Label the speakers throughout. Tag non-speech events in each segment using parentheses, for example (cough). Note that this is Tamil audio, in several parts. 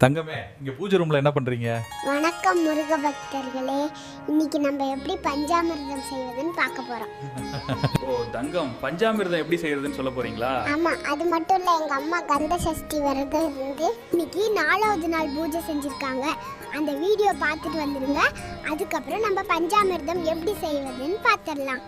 Speaker 1: தங்கமே இங்க பூஜை ரூம்ல என்ன பண்றீங்க?
Speaker 2: வணக்கம் முருக பக்தர்களே. இன்னைக்கு நம்ம எப்படி பஞ்சாமிர்தம் செய்வதுன்னு பார்க்க போறோம். (laughs)
Speaker 3: ஓ தங்கம். பஞ்சாமிர்தம் எப்படி செய்யறதுன்னு சொல்ல போறீங்களா?
Speaker 2: ஆமா அது மட்டும் இல்ல எங்க அம்மா கந்த சஷ்டி விரதம் இருந்து இன்னைக்கு நாலாவது நாள் பூஜை செஞ்சிருக்காங்க. அந்த வீடியோ பார்த்துட்டு வந்துருங்க. அதுக்கப்புறம் நம்ம பஞ்சாமிர்தம் எப்படி செய்வதுன்னு பார்த்துடலாம்.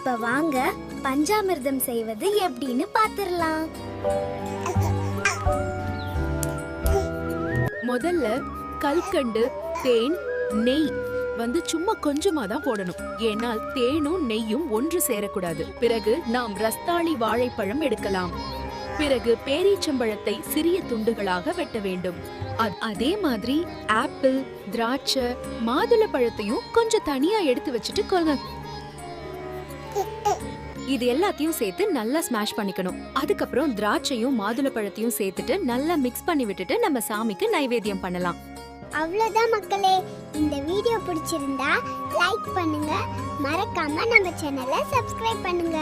Speaker 4: இப்ப வாங்க பஞ்சாமிர்தம் செய்வது எப்படின்னு பாத்துரலாம்.
Speaker 5: முதல்ல கல்கண்டு தேன் நெய் வந்து சும்மா கொஞ்சமா தான் போடணும். ஏனால் தேனும் நெய்யும் ஒன்று சேரக்கூடாது. பிறகு நாம் ரஸ்தாளி வாழைப்பழம் எடுக்கலாம். பிறகு பேரீச்சம்பழத்தை சிறிய துண்டுகளாக வெட்ட வேண்டும். அதே மாதிரி ஆப்பிள் திராட்சை மாதுளை பழத்தையும் கொஞ்சம் தனியா எடுத்து வச்சுட்டு கொள்ள இது எல்லாத்தையும் சேர்த்து நல்லா ஸ்மாஷ் பண்ணிக்கணும். அதுக்கப்புறம் திராட்சையும் மாதுளை பழத்தையும் சேர்த்துட்டு நல்லா மிக்ஸ் பண்ணி விட்டுட்டு நம்ம சாமிக்கு நைவேத்தியம் பண்ணலாம்.
Speaker 2: அவ்வளோதான் மக்களே. இந்த வீடியோ பிடிச்சிருந்தா லைக் பண்ணுங்க. மறக்காம நம்ம சேனலை சப்ஸ்கிரைப் பண்ணுங்க.